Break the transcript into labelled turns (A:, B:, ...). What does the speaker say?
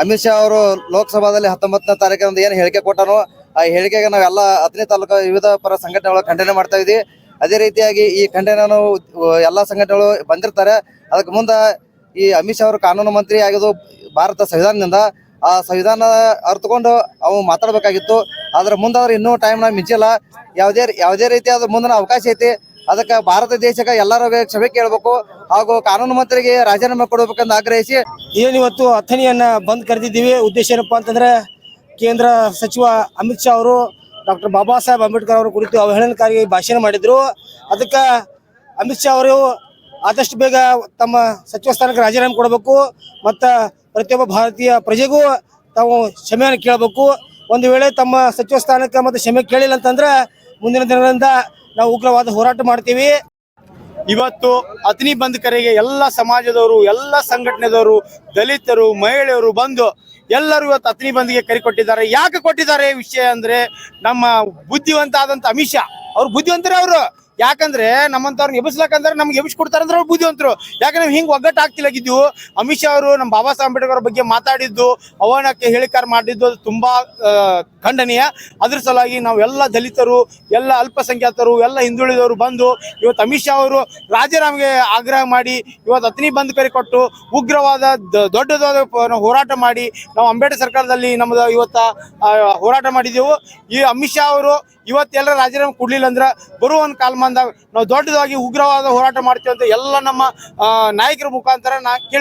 A: ಅಮಿತ್ ಶಾ ಅವರು ಲೋಕಸಭಾದಲ್ಲಿ ಹತ್ತೊಂಬತ್ತನೇ ತಾರೀಕಿನಿಂದ ಏನು ಹೇಳಿಕೆ ಕೊಟ್ಟನೋ, ಆ ಹೇಳಿಕೆಗೆ ನಾವೆಲ್ಲ ಹತ್ತನೇ ತಾಲೂಕು ವಿವಿಧ ಪರ ಸಂಘಟನೆಗಳು ಖಂಡನೆ ಮಾಡ್ತಾ ಇದ್ವಿ ಅದೇ ರೀತಿಯಾಗಿ ಈ ಖಂಡನೆಯನ್ನು ಎಲ್ಲ ಸಂಘಟನೆಗಳು ಬಂದಿರ್ತಾರೆ. ಅದಕ್ಕೆ ಮುಂದೆ ಈ ಅಮಿತ್ ಶಾ ಅವರು ಕಾನೂನು ಮಂತ್ರಿ ಆಗಿದ್ದು ಭಾರತ ಸಂವಿಧಾನದಿಂದ, ಆ ಸಂವಿಧಾನ ಅರ್ಥಕೊಂಡು ಅವು ಮಾತಾಡಬೇಕಾಗಿತ್ತು. ಆದ್ರೆ ಮುಂದೆ ಅವ್ರು ಇನ್ನೂ ನಾವು ಮಿಂಚಿಲ್ಲ. ಯಾವುದೇ ಯಾವುದೇ ರೀತಿಯಾದ ಮುಂದಿನ ಅವಕಾಶ ಐತಿ. ಅದಕ್ಕೆ ಭಾರತ ದೇಶಕ್ಕೆ ಎಲ್ಲರ ಕ್ಷಮೆ ಕೇಳಬೇಕು ಹಾಗೂ ಕಾನೂನು ಮಂತ್ರಿಗೆ ರಾಜೀನಾಮೆ ಕೊಡಬೇಕಂತ ಆಗ್ರಹಿಸಿ.
B: ಏನಿವತ್ತು ಅಥಣಿಯನ್ನ ಬಂದ್ ಕರೆದಿದ್ದೀವಿ. ಉದ್ದೇಶ ಏನಪ್ಪಾ ಅಂತಂದ್ರೆ ಕೇಂದ್ರ ಸಚಿವ ಅಮಿತ್ ಶಾ ಅವರು ಡಾಕ್ಟರ್ ಬಾಬಾ ಸಾಹೇಬ್ ಅಂಬೇಡ್ಕರ್ ಅವರ ಕುರಿತು ಅವಹೇಳನಕಾರಿ ಭಾಷಣ ಮಾಡಿದ್ರು. ಅದಕ್ಕೆ ಅಮಿತ್ ಶಾ ಅವರು ಆದಷ್ಟು ಬೇಗ ತಮ್ಮ ಸಚಿವ ಸ್ಥಾನಕ್ಕೆ ರಾಜೀನಾಮೆ ಕೊಡಬೇಕು. ಮತ್ತು ಪ್ರತಿಯೊಬ್ಬ ಭಾರತೀಯ ಪ್ರಜೆಗೂ ತಾವು ಕ್ಷಮೆಯನ್ನು ಕೇಳಬೇಕು. ಒಂದು ವೇಳೆ ತಮ್ಮ ಸಚಿವ ಸ್ಥಾನಕ್ಕೆ ಮತ್ತು ಕ್ಷಮೆ ಕೇಳಿಲ್ಲ ಅಂತಂದ್ರೆ ಮುಂದಿನ ದಿನಗಳಿಂದ ನಾವು ಉಗ್ರವಾದ ಹೋರಾಟ ಮಾಡ್ತೀವಿ.
C: ಇವತ್ತು ಅತ್ನಿ ಬಂದ್ ಕರೆಗೆ ಎಲ್ಲ ಸಮಾಜದವರು, ಎಲ್ಲ ಸಂಘಟನೆದವರು, ದಲಿತರು, ಮಹಿಳೆಯರು ಬಂದು ಎಲ್ಲರೂ ಇವತ್ತು ಅತ್ನಿ ಬಂದ್ಗೆ ಕರೆ ಕೊಟ್ಟಿದ್ದಾರೆ. ಯಾಕೆ ಕೊಟ್ಟಿದ್ದಾರೆ ವಿಷಯ ಅಂದ್ರೆ ನಮ್ಮ ಬುದ್ಧಿವಂತ ಆದಂತ ಅಮಿಷ ಅವ್ರು ಬುದ್ಧಿವಂತರೇ ಅವರು. ಯಾಕಂದ್ರೆ ನಮ್ಮಂತವ್ರನ್ನ ಎಬ್ಬಿಸ್ಲಕ್ಕಂದ್ರೆ ನಮ್ಗೆ ಎಬಿಸ್ ಕೊಡ್ತಾರ ಅಂದ್ರೆ ಅವ್ರು ಬುದ್ಧಿವಂತರು. ಯಾಕಂದ್ರೆ ಹಿಂಗ್ ಒಗ್ಗಟ್ಟು ಆಗ್ತಿಲ್ಲಾಗಿದ್ವು ಅಮಿತ್ ಶಾ ಅವರು ನಮ್ಮ ಬಾಬಾ ಸಾಹೇಬ್ ಅಂಬೇಡ್ಕರ್ ಬಗ್ಗೆ ಮಾತಾಡಿದ್ದು ಅವನಕ್ಕೆ ಹೇಳಿಕಾರ ಮಾಡಿದ್ದು ಅದು ತುಂಬಾ ಖಂಡನೀಯ. ಅದ್ರ ಸಲುವಾಗಿ ನಾವು ಎಲ್ಲ ದಲಿತರು, ಎಲ್ಲ ಅಲ್ಪಸಂಖ್ಯಾತರು, ಎಲ್ಲ ಹಿಂದುಳಿದವರು ಬಂದು ಇವತ್ತು ಅಮಿತ್ ಶಾ ಅವರು ರಾಜೀನಾಮೆಗೆ ಆಗ್ರಹ ಮಾಡಿ ಇವತ್ತು ಅತ್ನಿ ಬಂದ್ ಕರೆ ಕೊಟ್ಟು ಉಗ್ರವಾದ ದೊಡ್ಡದಾದ ಹೋರಾಟ ಮಾಡಿ, ನಾವು ಅಂಬೇಡ್ಕರ್ ಸರ್ಕಾರದಲ್ಲಿ ನಮ್ಮದು ಇವತ್ತ ಹೋರಾಟ ಮಾಡಿದೆವು ಈ ಅಮಿತ್ ಶಾ ಅವರು ಇವತ್ತೆಲ್ಲ ರಾಜೀನಾಮೆ ಕೊಡ್ಲಿಲ್ಲ ಅಂದ್ರೆ ಬರುವ ಒಂದು ಕಾಲಮಾನದಾಗ ನಾವು ದೊಡ್ಡದಾಗಿ ಉಗ್ರವಾದ ಹೋರಾಟ ಮಾಡ್ತೀವಿ ಅಂತ ಎಲ್ಲ ನಮ್ಮ ನಾಯಕರ ಮುಖಾಂತರ ನಾ